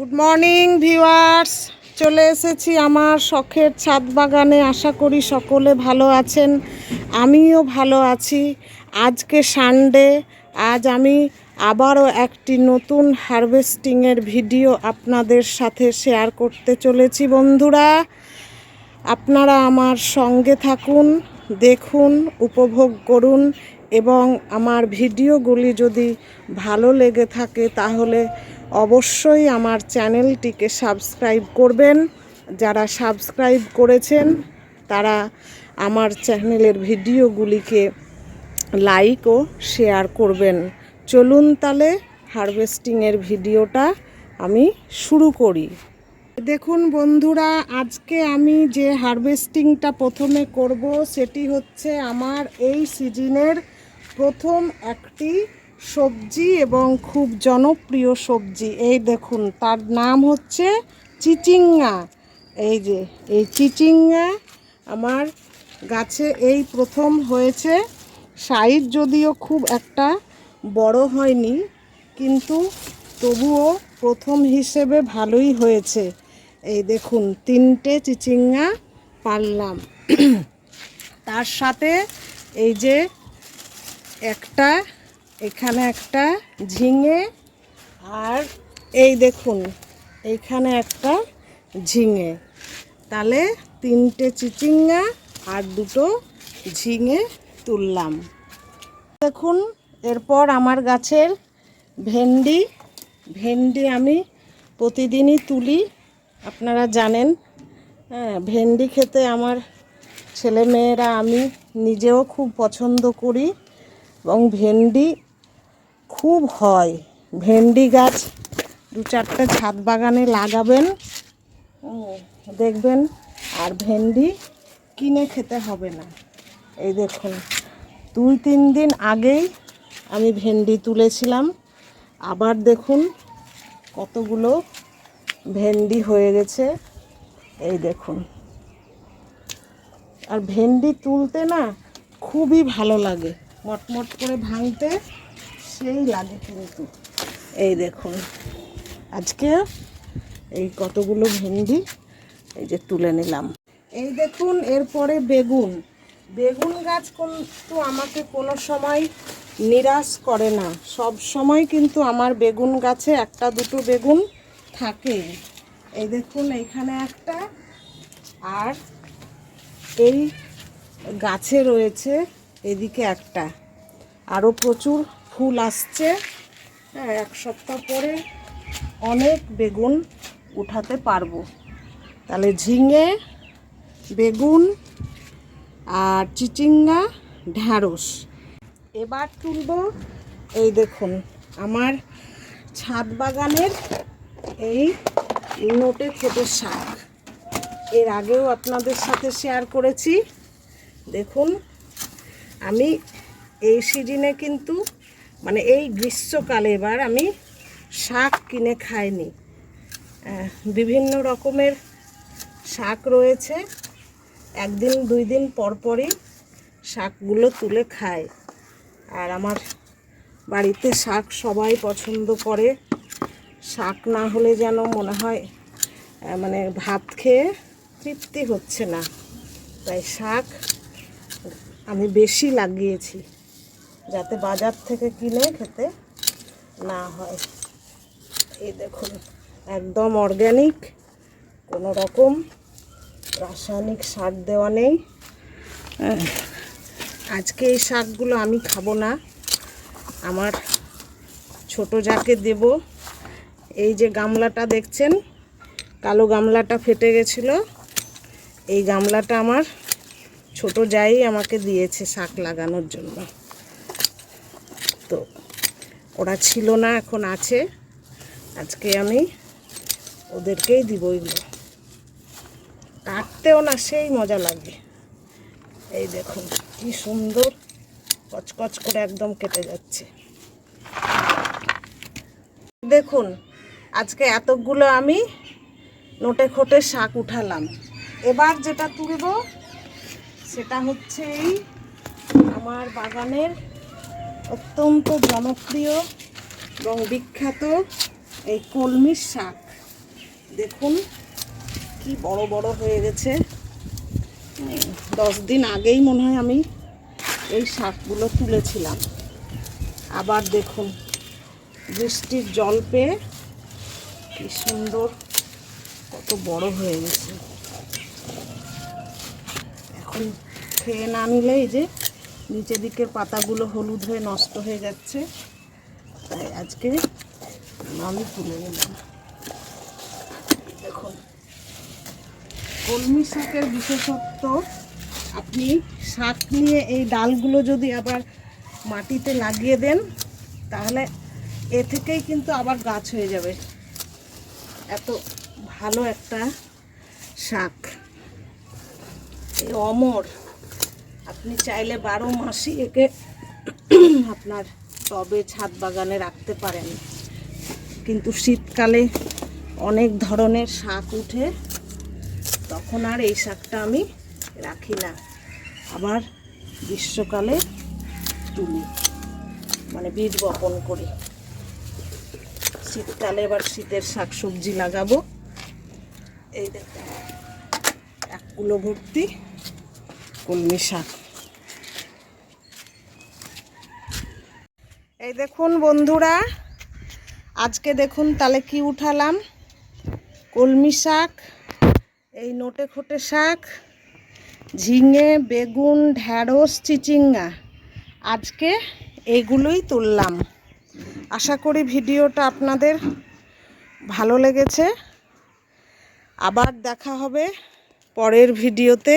Good morning viewers চলে এসেছি আমার শখের ছাদ বাগানে। আশা করি সকলে ভালো আছেন। আমিও ভালো আছি। আজকে সানডে আজ আমি আবারও একটি নতুন হারভেস্টিংয়ের ভিডিও আপনাদের সাথে শেয়ার করতে চলেছি। বন্ধুরা, আপনারা আমার সঙ্গে থাকুন, দেখুন, উপভোগ করুন। এবং আমার ভিডিওগুলি যদি ভালো লেগে থাকে তাহলে অবশ্যই আমার চ্যানেলটিকে সাবস্ক্রাইব করবেন। যারা সাবস্ক্রাইব করেছেন, তারা আমার চ্যানেলের ভিডিওগুলিকে লাইক ও শেয়ার করবেন। চলুন তাহলে হারভেস্টিংয়ের ভিডিওটা আমি শুরু করি। দেখুন বন্ধুরা, আজকে আমি যে হারভেস্টিংটা প্রথমে করব, সেটি হচ্ছে আমার এই সিজনের প্রথম একটি সবজি এবং খুব জনপ্রিয় সবজি। এই দেখুন, তার নাম হচ্ছে চিচিঙ্গা। এই যে, এই চিচিঙ্গা আমার গাছে এই প্রথম হয়েছে। সাইজ যদিও খুব একটা বড় হয়নি, কিন্তু তবুও প্রথম হিসেবে ভালোই হয়েছে। এই দেখুন, তিনটে চিচিঙ্গা পারলাম। তার সাথে এই যে একটা, এখানে একটা, ঝিঙে, আর এই দেখুন, এইখানে একটা ঝিঙে। তাহলে তিনটে চিচিঙ্গা আর দুটো ঝিঙে তুললাম। দেখুন, এরপর আমার গাছের ভেন্ডি। ভেন্ডি আমি প্রতিদিনই তুলি, আপনারা জানেন। হ্যাঁ ভেন্ডি খেতে আমার ছেলে মেয়েরা আমি নিজেও খুব পছন্দ করি। এবং ভেন্ডি খুব হয়। ভেন্ডি গাছ দু চারটে ছাদ বাগানে লাগাবেন। দেখবেন, আর ভেন্ডি কিনে খেতে হবে না। এই দেখুন, দুই তিন দিন আগেই আমি ভেন্ডি তুলেছিলাম। আবার দেখুন, কতগুলো ভেন্ডি হয়ে গেছে। এই দেখুন। আর ভেন্ডি তুলতে না খুবই ভালো লাগে। মটমট করে ভাঙতে সেই লাগে কিন্তু। এই দেখুন, আজকে এই কতগুলো ভেন্ডি এই যে তুলে নিলাম। এই দেখুন, এরপরে বেগুন। বেগুন গাছ কিন্তু আমাকে কোনো সময় নিরাশ করে না। সব সময় কিন্তু আমার বেগুন গাছে একটা দুটো বেগুন থাকে। এই দেখুন, এইখানে একটা আর এই গাছে রয়েছে এদিকে একটা। আরও প্রচুর ফুল আসছে। হ্যাঁ এক সপ্তাহ পরে অনেক বেগুন উঠাতে পারব। তাহলে ঝিঙে, বেগুন আর চিচিঙ্গা, ঢ্যাঁড়স। এবার তুলব এই দেখুন, আমার ছাদ বাগানের এই নোটে ছোটো শাক। এর আগেও আপনাদের সাথে শেয়ার করেছি। দেখুন আমি এই সিজনে কিন্তু মানে এই গ্রীষ্মকালে এবার আমি শাক কিনে খাইনি। বিভিন্ন রকমের শাক রয়েছে। একদিন দুই দিন পর পরই শাকগুলো তুলে খায়। আর আমার বাড়িতে শাক সবাই পছন্দ করে। শাক না হলে যেন মনে হয় মানে ভাত খেয়ে তৃপ্তি হচ্ছে না। তাই শাক আমি বেশি লাগিয়েছি, যাতে বাজার থেকে কিনে খেতে না হয়। এই দেখুন, একদম অর্গ্যানিক কোনো রকম রাসায়নিক সার দেওয়া নেই। আজকে এই শাকগুলো আমি খাব না। আমার ছোট যাকে দেব। এই যে গামলাটা দেখছেন, কালো গামলাটা ফেটে গেছিল। এই গামলাটা আমার ছোট যাই আমাকে দিয়েছে শাক লাগানোর জন্য। তো ওরা ছিল না, এখন আছে। আজকে আমি ওদেরকেই দিব এগুলো। কাটতেও না, সেই মজা লাগে। এই দেখুন, কি সুন্দর কচকচ করে একদম কেটে যাচ্ছে। দেখুন, আজকে এতগুলো আমি নোটে খোটে শাক উঠালাম। এবার যেটা তুলব সেটা হচ্ছে এই আমার বাগানের অত্যন্ত জনপ্রিয় এবং বিখ্যাত এই কলমির শাক। দেখুন, কি বড় বড় হয়ে গেছে। দশ দিন আগেই মনে হয় আমি এই শাকগুলো তুলেছিলাম। আবার দেখুন, বৃষ্টির জল পেয়ে কি সুন্দর, কত বড় হয়ে গেছে। খেয়ে না নিলে এই যে নিচের দিকের পাতাগুলো হলুদ হয়ে নষ্ট হয়ে যাচ্ছে। তাই আজকে আমি তুলে নিলাম। দেখুন, কলমি শাকের বিশেষত্ব, আপনি শাক নিয়ে এই ডালগুলো যদি আবার মাটিতে লাগিয়ে দেন, তাহলে এ থেকেই কিন্তু আবার গাছ হয়ে যাবে। এত ভালো একটা শাক। এই অমর। আপনি চাইলে বারো মাসই একে আপনার টবে, ছাদ বাগানে রাখতে পারেন। কিন্তু শীতকালে অনেক ধরনের শাক উঠে, তখন আর এই শাকটা আমি রাখি না। আবার গ্রীষ্মকালে তুলি মানে বীজ বপন করি। শীতকালে এবার শীতের শাক সবজি লাগাবো। এই দেখুন, এক কুলো ভর্তি। কলমি শাক এই দেখুন বন্ধুরা, আজকে দেখুন তাহলে কি উঠালাম। কলমি শাক, এই নোটে খোটে শাক, ঝিঙে, বেগুন, ঢ্যাঁড়স, চিচিঙ্গা, আজকে এইগুলোই তুললাম। আশা করি ভিডিওটা আপনাদের ভালো লেগেছে। আবার দেখা হবে পরের ভিডিওতে।